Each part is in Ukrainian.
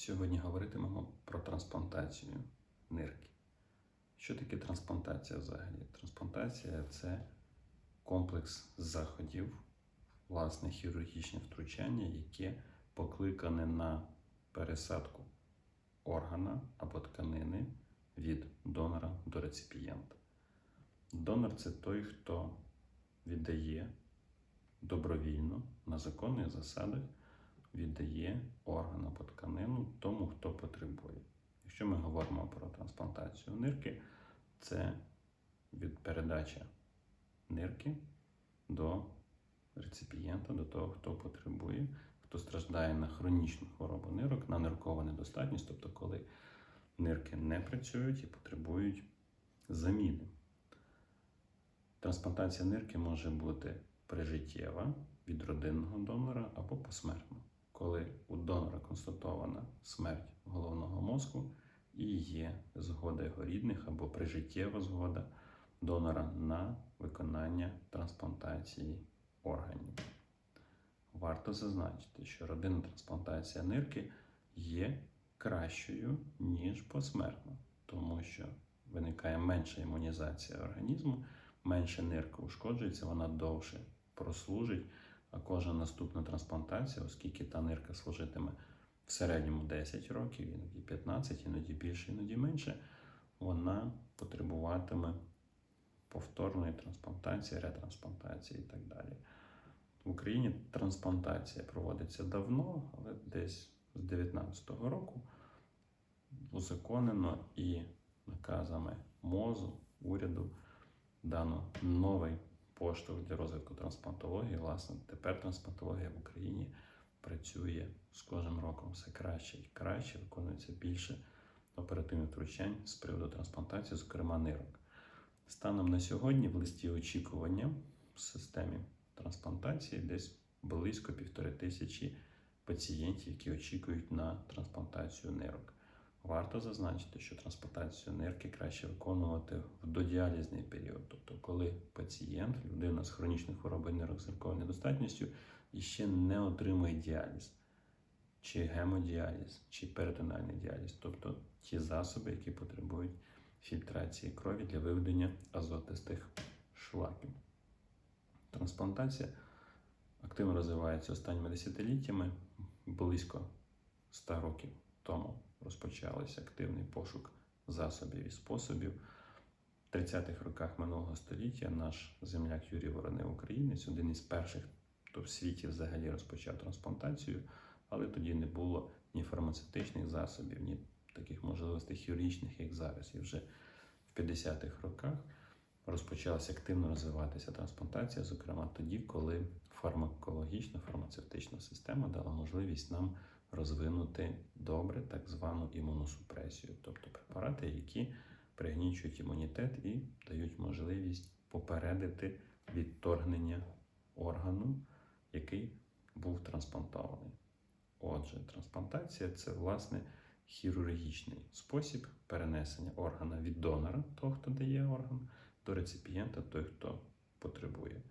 Сьогодні говоритимемо про трансплантацію нирки. Що таке трансплантація взагалі? Трансплантація це комплекс заходів, власне, хірургічне втручання, яке покликане на пересадку органа або тканини від донора до реципієнта. Донор це той, хто віддає добровільно на законних засадах віддає орган або тканину тому, хто потребує. Якщо ми говоримо про трансплантацію нирки, це від передача нирки до реципієнта, до того, хто потребує, хто страждає на хронічну хворобу нирок, на ниркову недостатність, тобто коли нирки не працюють і потребують заміни. Трансплантація нирки може бути прижиттєва від родинного донора або посмертна, коли у донора констатована смерть головного мозку і є згода його рідних або прижиттєва згода донора на виконання трансплантації органів. Варто зазначити, що родинна трансплантація нирки є кращою, ніж посмертна, тому що виникає менша імунізація організму, менше нирка ушкоджується, вона довше прослужить, кожна наступна трансплантація, оскільки та нирка служитиме в середньому 10 років, іноді 15, іноді більше, іноді менше, вона потребуватиме повторної трансплантації, ретрансплантації і так далі. В Україні трансплантація проводиться давно, але десь з 19-го року узаконено і наказами МОЗу, уряду дано новий поштовх для розвитку трансплантології. Власне, тепер трансплантологія в Україні працює з кожним роком все краще і краще, виконується більше оперативних втручань з приводу трансплантації, зокрема нирок. Станом на сьогодні в листі очікування в системі трансплантації десь близько півтори тисячі пацієнтів, які очікують на трансплантацію нирок. Варто зазначити, що трансплантацію нирки краще виконувати в додіалізний період, тобто коли пацієнт, людина з хронічною хворобою нирковою недостатністю іще не отримує діаліз, чи гемодіаліз, чи перитональний діаліз, тобто ті засоби, які потребують фільтрації крові для виведення азотистих шлаків. Трансплантація активно розвивається останніми десятиліттями, близько 100 років тому розпочався активний пошук засобів і способів. В 30-х роках минулого століття наш земляк Юрій Воронив Українець, один із перших, хто в світі взагалі розпочав трансплантацію, але тоді не було ні фармацевтичних засобів, ні таких можливостей хірургічних, як зараз. І вже в 50-х роках розпочалася активно розвиватися трансплантація, зокрема тоді, коли фармакологічна фармацевтична система дала можливість нам розвинути добре так звану імуносупресію, тобто препарати, які пригнічують імунітет і дають можливість попередити відторгнення органу, який був трансплантований. Отже, трансплантація це власне хірургічний спосіб перенесення органа від донора, того, хто дає орган, до реципієнта, той, хто потребує.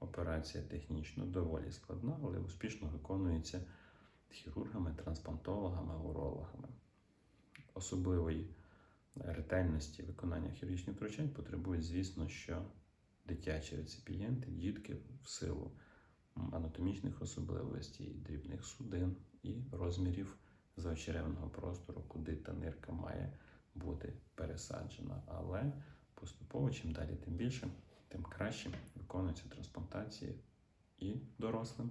Операція технічно доволі складна, але успішно виконується хірургами, трансплантологами, урологами. Особливої ретельності виконання хірургічних втручань потребують, звісно, що дитячі реципієнти, дітки в силу анатомічних особливостей, дрібних судин і розмірів заочеревного простору, куди та нирка має бути пересаджена. Але поступово, чим далі, тим більше, тим краще виконуються трансплантації і дорослим,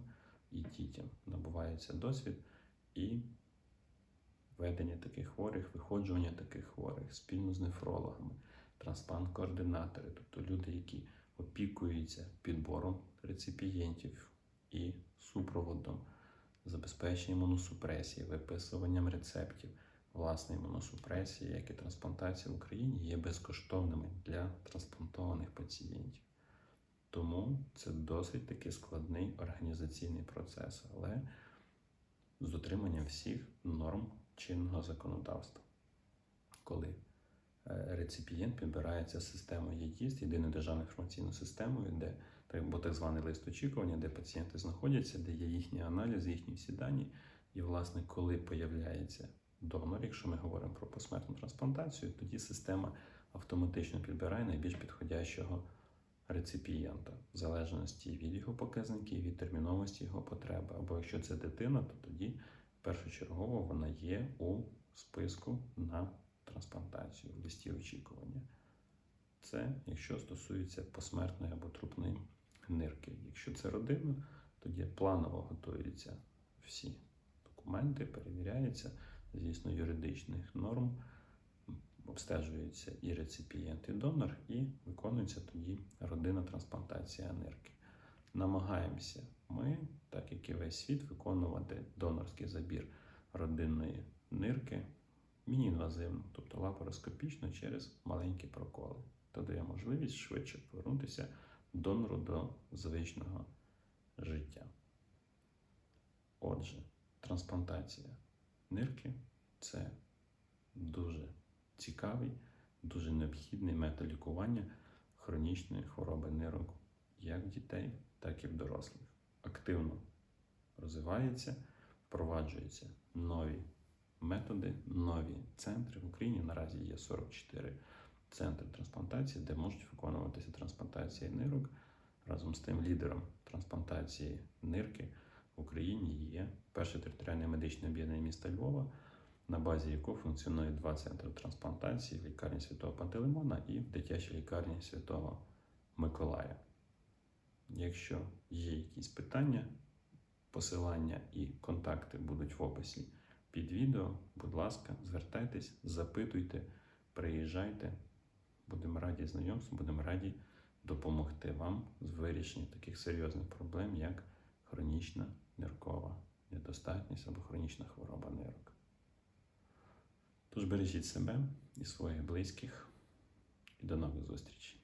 і дітям. Набувається досвід і ведення таких хворих, виходжування таких хворих спільно з нефрологами, трансплант-координатори, тобто люди, які опікуються підбором реципієнтів і супроводом, забезпеченням імуносупресії, виписуванням рецептів. Власне, імуносупресія, як і трансплантація в Україні, є безкоштовними для трансплантованих пацієнтів. Тому це досить таки складний організаційний процес, але з дотриманням всіх норм чинного законодавства. Коли е, реципієнт підбирається системою ЄДІСТ, єдиною державною інформаційною системою, де або так званий лист очікування, де пацієнти знаходяться, де є їхні аналізи, їхні всі дані, І, власне, коли появляється донор, якщо ми говоримо про посмертну трансплантацію, тоді система автоматично підбирає найбільш підходящого реципієнта, в залежності від його показників, від терміновості його потреби. Або якщо це дитина, то тоді першочергово вона є у списку на трансплантацію в листі очікування. Це якщо стосується посмертної або трупної нирки. Якщо це родина, тоді планово готуються всі документи, перевіряється, звісно, юридичних норм, обстежується і реципієнт, і донор, і виконується тоді родинна трансплантація нирки. Намагаємося ми, так як і весь світ, виконувати донорський забір родинної нирки міні-інвазивно, тобто лапароскопічно через маленькі проколи. То дає можливість швидше повернутися донору до звичного життя. Отже, трансплантація нирки це дуже цікавий, дуже необхідний метод лікування хронічної хвороби нирок як в дітей, так і в дорослих. Активно розвивається, впроваджуються нові методи, нові центри. В Україні наразі є 44 центри трансплантації, де можуть виконуватися трансплантації нирок. Разом з тим лідером трансплантації нирки в Україні є перше територіальне медичне об'єднання міста Львова, на базі якого функціонує два центри трансплантації лікарні Святого Пантелеймона і в дитячій лікарні Святого Миколая. Якщо є якісь питання, посилання і контакти будуть в описі під відео. Будь ласка, звертайтесь, запитуйте, приїжджайте. Будемо раді знайомству, будемо раді допомогти вам з вирішенням таких серйозних проблем, як хронічна ниркова недостатність або хронічна хвороба нирок. Тож бережіть себе і своїх близьких і до нових зустрічей.